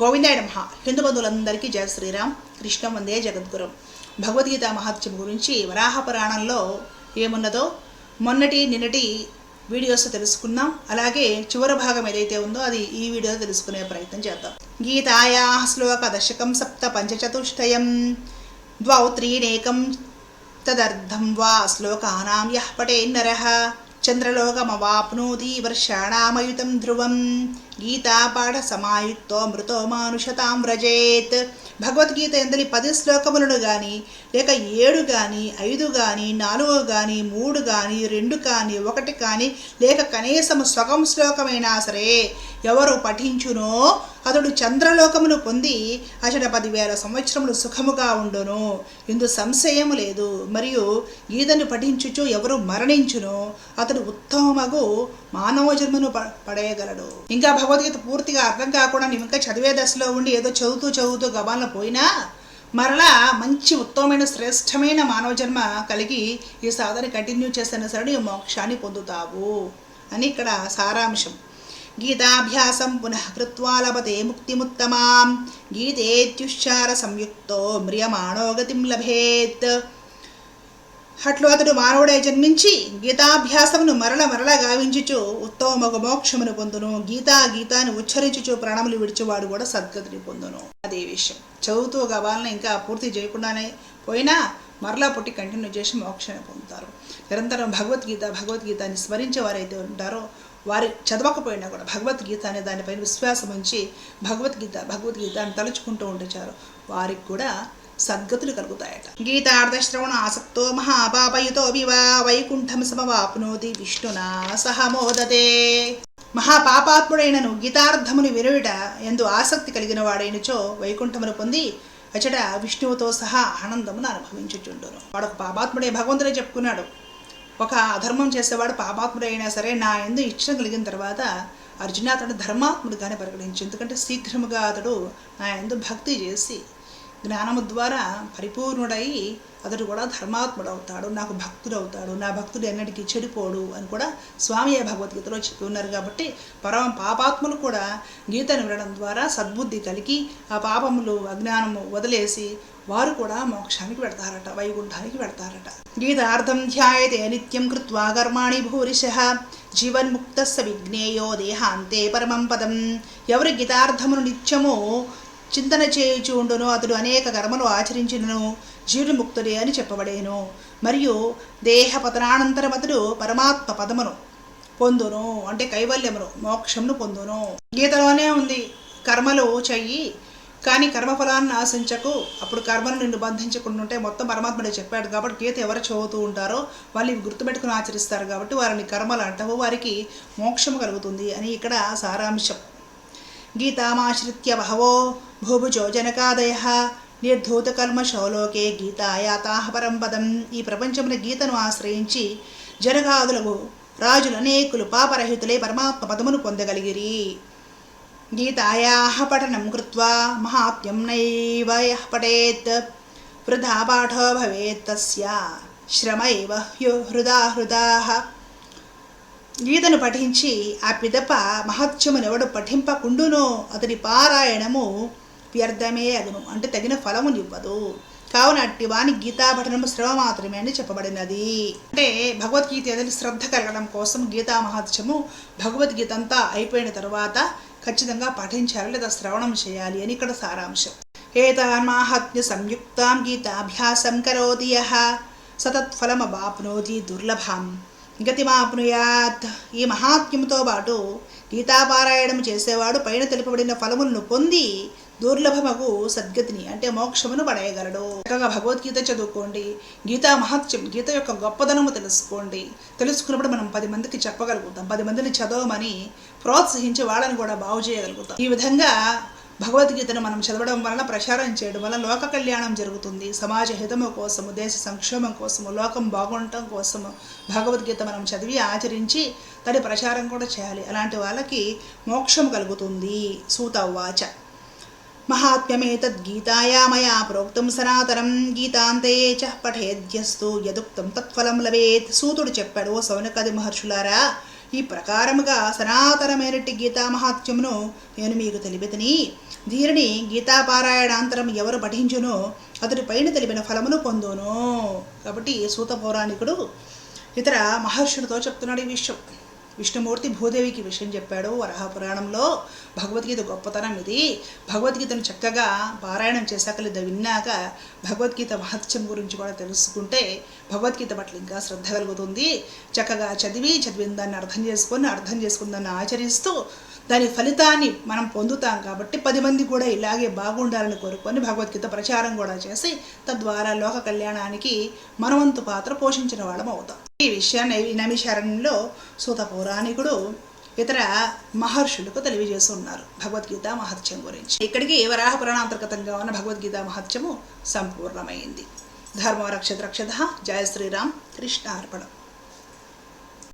గోవిందాయ నమ హిందూ బంధువులందరికీ జయ శ్రీరామ్. కృష్ణ వందే జగద్గురం. భగవద్గీత మహత్యం గురించి వరాహ పురాణంలో ఏమున్నదో మొన్నటి నిన్నటి వీడియోస్ తెలుసుకున్నాం అలాగే చివరి భాగం ఏదైతే ఉందో అది ఈ వీడియోలో తెలుసుకునే ప్రయత్నం చేద్దాం. గీతాయా శ్లోక దశకం సప్త పంచచతుష్టయం. ద్వౌ త్రీనేకం తదర్థం వా శ్లోకానాం యః పటేన్నరः చంద్రలోకమవాప్నోతి వర్షాణామయుతం ధ్రువం గీతాపాఠసమాయుక్తో మృతో మానుషతాం వ్రజేత్ భగవద్గీత ఎందలి పది శ్లోకములను గాని లేక ఏడు గాని ఐదు గాని నాలుగు గాని మూడు గాని రెండు కానీ ఒకటి కానీ లేక కనీసం సగం శ్లోకమైనా సరే ఎవరు పఠించునో అతడు చంద్రలోకమును పొంది అచట పదివేల సంవత్సరములు సుఖముగా ఉండును. ఇందు సంశయము లేదు. మరియు గీతను పఠించుచు ఎవరు మరణించును అతడు ఉత్తమగు మానవ జన్మను పడేయగలడు. ఇంకా భగవద్గీత పూర్తిగా అర్థం కాకుండా నేను ఇంకా చదివే దశలో ఉండి ఏదో చదువుతూ చదువుతూ గబాలను పోయినా మరలా మంచి ఉత్తమమైన శ్రేష్టమైన మానవ జన్మ కలిగి ఈ సాధన కంటిన్యూ చేస్తున్న సరే మోక్షాన్ని పొందుతావు అని ఇక్కడ సారాంశం. గీతాభ్యాసం పునః కృత్వా లభతే ముక్తిముత్తమాం గీతేత్యుచ్చార సంయుక్తో మ్రియమాణో గతిం లభేత్ అట్లు అతడు మానవుడై జన్మించి గీతాభ్యాసమును మరల మరల గావించుచు ఉత్తమమగు మోక్షమును పొందును గీతా గీతాన్ని ఉచ్చరించుచు ప్రాణములు విడిచేవాడు కూడా సద్గతిని పొందును। అదే విషయం। చదువుతూ గవాలని ఇంకా పూర్తి చేయకుండానే పోయినా మరలా పుట్టి కంటిన్యూ చేసి మోక్షాన్ని పొందుతారు. నిరంతరం భగవద్గీత భగవద్గీతాన్ని స్మరించే వారైతే ఉంటారో వారి చదవకపోయినా కూడా భగవద్గీత అనే దానిపైన విశ్వాసం ఉంచి భగవద్గీత భగవద్గీత అని తలుచుకుంటూ ఉండేచారు. వారికి కూడా సద్గతులు కలుగుతాయట. గీతార్థశ్రవణ ఆసక్తో మహాపాపయుతో వివా వైకుంఠం సమవాప్నోతి విష్ణునా సహమోదతే మహాపాపాత్ముడైనను గీతార్థమును వినుట ఎందు ఆసక్తి కలిగిన వాడైనచో వైకుంఠమును పొంది అచట విష్ణువుతో సహా ఆనందమును అనుభవించుచుండును. వాడు ఒక పాపాత్ముడే భగవంతుడే చెప్పుకున్నాడు. ఒక అధర్మం చేసేవాడు పాపాత్ముడైనా సరే నా ఎందు ఇష్టం కలిగిన తర్వాత అర్జున అతడు ధర్మాత్ముడుగానే పరిగణించి ఎందుకంటే శీఘ్రముగా అతడు నా ఎందు భక్తి చేసి జ్ఞానము ద్వారా పరిపూర్ణుడై అతడు కూడా ధర్మాత్ముడు అవుతాడు నాకు భక్తుడు అవుతాడు నా భక్తుడు ఎన్నటికీ చెడిపోడు అని కూడా స్వామి భగవద్గీతలో చెప్పి ఉన్నారు కాబట్టి పరమ పాపాత్ములు కూడా గీతను వినడం ద్వారా సద్బుద్ధి కలిగి ఆ పాపములు అజ్ఞానము వదిలేసి వారు కూడా మోక్షానికి పెడతారట వైకుంఠానికి పెడతారట గీతార్థం ధ్యాయతే నిత్యం కృత్వా కర్మాణి భూరిశ జీవన్ముక్త విజ్ఞేయో దేహాంతే పరమం పదం. ఎవరి గీతార్థమును నిత్యము చింతన చేయుచు ఉండును అతడు అనేక కర్మలు ఆచరించినను జీవన్ముక్తుడే అని చెప్పబడేను. మరియు దేహ పతనానంతరం అతడు పరమాత్మ పదమును పొందును అంటే కైవల్యమును మోక్షమును పొందును. గీతలోనే ఉంది కర్మలు చెయ్యి కానీ కర్మఫలాన్ని ఆశించకు. అప్పుడు కర్మను నిన్ను బంధించకుండా ఉంటే మొత్తం పరమాత్ముడే చెప్పాడు కాబట్టి గీత ఎవరు చదువుతూ ఉంటారో వాళ్ళు ఇవి గుర్తుపెట్టుకుని ఆచరిస్తారు కాబట్టి వారిని కర్మలు అంటావు వారికి మోక్షము కలుగుతుంది అని ఇక్కడ సారాంశం. గీతామాశ్రిత్య బహవో భూభుజో జనకాదయ నిర్ధూతకల్మశోలోకే గీతాయాతాహ పరం పదం ఈ ప్రపంచమున గీతను ఆశ్రయించి జనకాదులకు రాజులు అనేకులు పాపరహితులే పరమాత్మ పదమును పొందగలిగిరి. గీతాయాः పఠనం కృత్వా మహాత్మ్యం నైవ పఠేత్। వృధా పాఠో భవేత్ తస్య। శ్రమ ఇవ హృదా హృదా గీతను పఠించి ఆ పిదప మహత్యమునెవడు పఠింపకుండునో అతడి పారాయణము వ్యర్థమే అగును. అంటే తగిన ఫలమునివ్వదు కావున అట్టి వాని గీతా పఠనము శ్రమ మాత్రమే అని చెప్పబడినది. అంటే భగవద్గీత ఏదైనా శ్రద్ధ కలగడం కోసం గీతా మహత్యము భగవద్గీత అంతా అయిపోయిన తర్వాత ఖచ్చితంగా పఠించాలి లేదా శ్రవణం చేయాలి అని ఇక్కడ సారాంశం. ఏతాన్మాహాత్మ్య సంయుక్తాం గీతాభ్యాసం కరోతి యహ. సతత్ఫలమవాప్నోతి దుర్లభం. గతిమాప్నుయాత్. ఈ మహాత్మ్యంతో పాటు గీతాపారాయణం చేసేవాడు పైన తెలుపబడిన ఫలములను పొంది దుర్లభమగు సద్గతిని అంటే మోక్షమును పడేయగలడు. చక్కగా భగవద్గీత చదువుకోండి. గీతా మహత్యం గీత యొక్క గొప్పదనము తెలుసుకోండి. తెలుసుకున్నప్పుడు మనం పది మందికి చెప్పగలుగుతాం. పది మందిని చదవమని ప్రోత్సహించి వాళ్ళని కూడా బాగు చేయగలుగుతాం. ఈ విధంగా భగవద్గీతను మనం చదవడం వలన ప్రచారం చేయడం వలన లోక కళ్యాణం జరుగుతుంది. సమాజ హితము కోసము దేశ సంక్షేమం కోసము లోకం బాగుండటం కోసము భగవద్గీత మనం చదివి ఆచరించి దాని ప్రచారం కూడా చేయాలి. అలాంటి వాళ్ళకి మోక్షం కలుగుతుంది. సూతవాచ మహాత్మ్యమేతద్గీతాయా మయా ప్రోక్తం సనాతనం గీతాంతే చ పఠేద్యస్తు యదుక్తం తత్ఫలం లభేత్. సూతుడు చెప్పాడు ఓ సౌనకాది మహర్షులారా ఈ ప్రకారముగా సనాతనమైనటి గీతా మహాత్మ్యమును నేను మీకు తెలిపితిని. దీనిని గీతాపారాయణాంతరం ఎవరు పఠించునో అతడి పైన తెలిపిన ఫలమును పొందును. కాబట్టి సూత పౌరాణికుడు ఇతర మహర్షులతో చెప్తున్నాడు ఈ విషయం. విష్ణుమూర్తి భూదేవికి విషయం చెప్పాడు వరహ పురాణంలో. భగవద్గీత గొప్పతనం ఇది. భగవద్గీతను చక్కగా పారాయణం చేశాక లేదా విన్నాక భగవద్గీత మహత్యం గురించి కూడా తెలుసుకుంటే భగవద్గీత పట్ల ఇంకా శ్రద్ధ కలుగుతుంది. చక్కగా చదివి చదివిన దాన్ని అర్థం చేసుకొని అర్థం చేసుకున్న దాన్ని ఆచరిస్తూ దాని ఫలితాన్ని మనం పొందుతాం కాబట్టి పది మంది కూడా ఇలాగే బాగుండాలని కోరుకొని భగవద్గీత ప్రచారం కూడా చేసి తద్వారా లోక కళ్యాణానికి మనవంతు పాత్ర పోషించిన వాళ్ళం అవుతాం. ఈ విషయాన్ని ఈ నమిశారణ్యంలో సూత పౌరాణికుడు ఇతర మహర్షులకు తెలియజేసి ఉన్నారు భగవద్గీత మహత్యం గురించి. ఇక్కడికి వరాహ పురాణాంతర్గతంగా ఉన్న భగవద్గీత మహత్యము సంపూర్ణమైంది. ధర్మరక్షత రక్షత జయ శ్రీరామ్ కృష్ణ అర్పణం